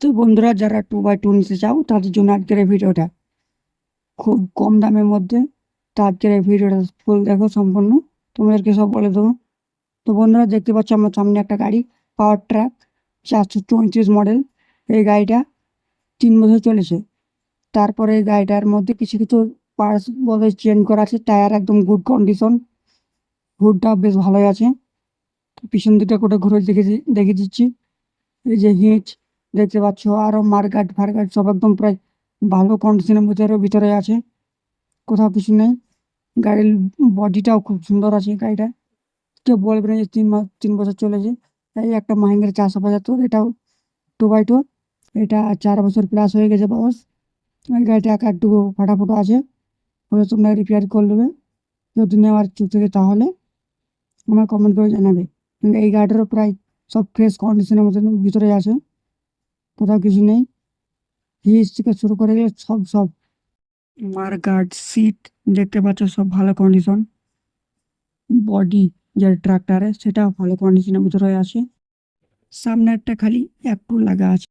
তো বন্ধুরা, যারা টু বাই টু নিতে চাও, তাদের জন্য আজকের এই ভিডিওটা। খুব কম দামের মধ্যে তো আজকের এই ভিডিওটা ফুল দেখো সম্পূর্ণ। তোমাদেরকে সব বলে দেবো। তো বন্ধুরা, দেখতে পাচ্ছ আমার সামনে একটা গাড়ি পাওয়ার ট্র্যাক চারশো চৌত্রিশ মডেল এই গাড়িটা তিন বছর চলেছে। তারপরে এই গাড়িটার মধ্যে কিছু কিছু পার্টস বলে চেঞ্জ করা আছে। টায়ার একদম গুড কন্ডিশন হুডটা বেশ ভালোই আছে। পিছন দিকটা কোটা ঘুরে দেখে দেখে দিচ্ছি। এই যে হিচ দেখতে পাচ্ছ, আরও মার্গাট ফার্গাট সব একদম প্রায় ভালো কন্ডিশনের ভিতরে ভিতরে আছে। কোথাও কিছু নেই। গাড়ির বডিটাও খুব সুন্দর আছে গাড়িটা। কেউ বলবে না যে তিন মাস, তিন বছর চলেছে। এই একটা মাহিন্দ্রা চারশো পঁচাত্তর, এটাও টু বাই টু এটা চার বছর প্লাস হয়ে গেছে বয়স। এই গাড়িটা এক একটু ফাটাফুটো আছে। হলে তোমরা রিপেয়ার করে নেবে। যদি নেওয়ার ইচ্ছুক থেকে তাহলে আমার কমেন্ট করে জানাবে। এই গাড়িটারও প্রায় সব ফ্রেশ কন্ডিশনের মতন ভিতরে আছে। কোথাও কিছু নেই। হিজ থেকে শুরু করে গেলে সব সব। মার্গার্ড, সিট দেখতে পাচ্ছ সব ভালো কন্ডিশন বডি যে ট্রাক্টারে সেটাও ভালো কন্ডিশনের ভিতরে আছে। সামনে একটা খালি একটু লাগা আছে।